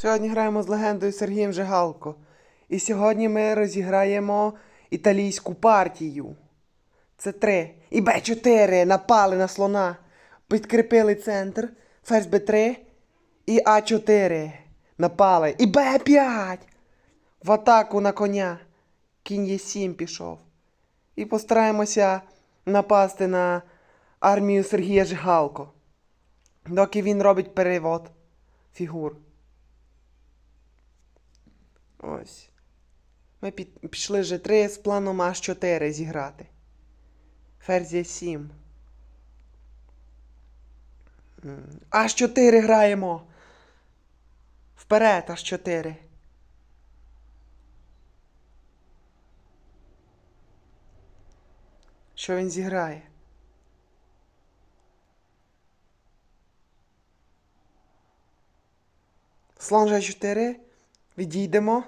Сьогодні граємо з легендою Сергієм Жигалко. І сьогодні ми розіграємо італійську партію. Це три. І Б4 напали на слона. Підкріпили центр. Ферзь Б3 і А4. Напали. І Б5. В атаку на коня. Кінь Е7 пішов. І постараємося напасти на армію Сергія Жигалко. Доки він робить перевод фігур. Ось. Ми пішли G3 з планом H4 зіграти. Ферзь Е7. М, H4 граємо. Вперед H4. Що він зіграє? Слон G4. Відійдемо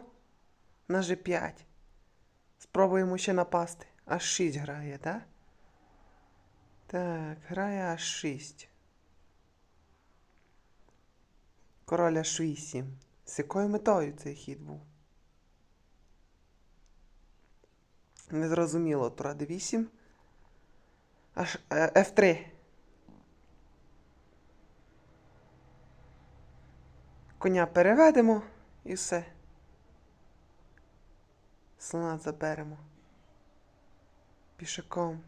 на G5. Спробуємо ще напасти. Аж 6 грає, так? Так, грає аж 6. Король H8. З якою метою цей хід був? Незрозуміло. Тура D8. Аж е, F3. Коня переведемо і все. Слона заберемо. Пішаком.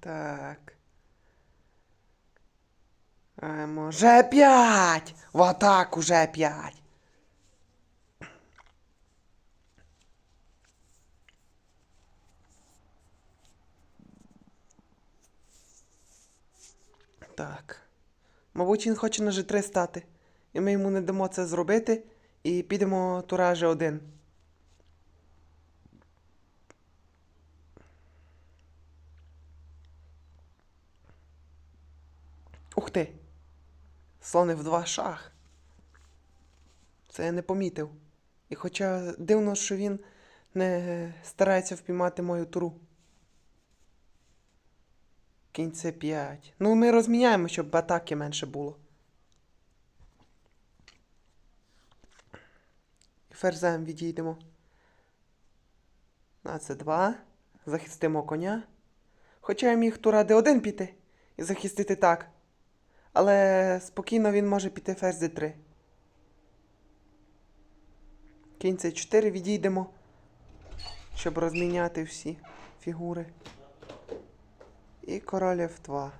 Так. Граємо Ж5! В атаку Ж5! Так. Мабуть, він хоче на G3 стати. І ми йому не дамо це зробити. І підемо тура G1. Ух ти! Слони в два шах. Це я не помітив. І хоча дивно, що він не старається впіймати мою туру. Кінь це 5. Ну, ми розміняємо, щоб атаки менше було. Ферзем відійдемо. На це 2. Захистимо коня. Хоча я міг тура d1 піти і захистити так. Але спокійно він може піти ферзь d3. Кінь це 4 відійдемо, щоб розміняти всі фігури. І король F2.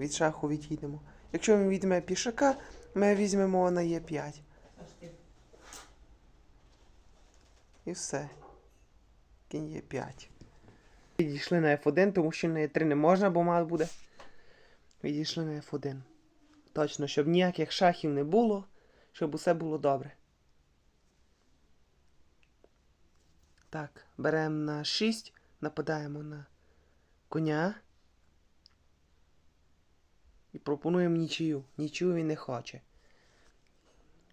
Від шаху відійдемо. Якщо він візьме пішака, ми візьмемо на Е5. І все. Кінь Е5. Відійшли на F1, тому що на Е3 не можна, бо мат буде. Відійшли на F1. Точно, щоб ніяких шахів не було, щоб усе було добре. Так, беремо на 6, нападаємо на коня. Пропонуємо нічию. Нічию він не хоче.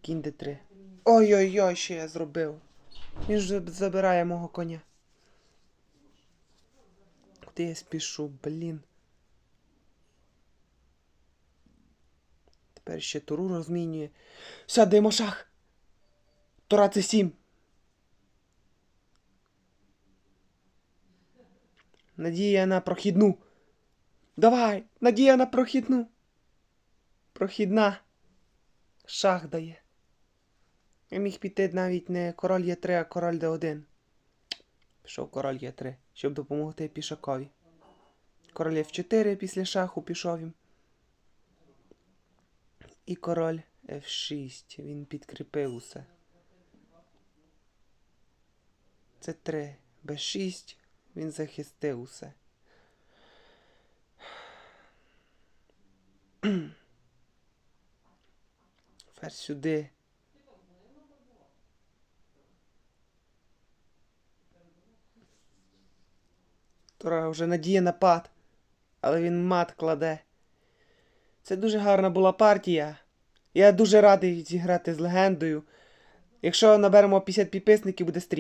Кінь d3. Ой-ой-ой, що я зробив. Він ж забирає мого коня. Куди я спішу, блін. Тепер ще туру розмінює. Сядемо шах. Тура це 7. Надія на прохідну. Давай, надія на прохідну. Прохідна. Шах дає. Я міг піти навіть не король Є3, а король Д1. Пішов король Є3, щоб допомогти пішакові. Король F4 після шаху пішов їм. І король F6. Він підкріпив усе. Це 3. Б6. Він захистив усе. Ферзь сюди. Тора вже надіє напад, але він мат кладе. Це дуже гарна була партія. Я дуже радий зіграти з легендою. Якщо наберемо 50 підписників, буде стрім.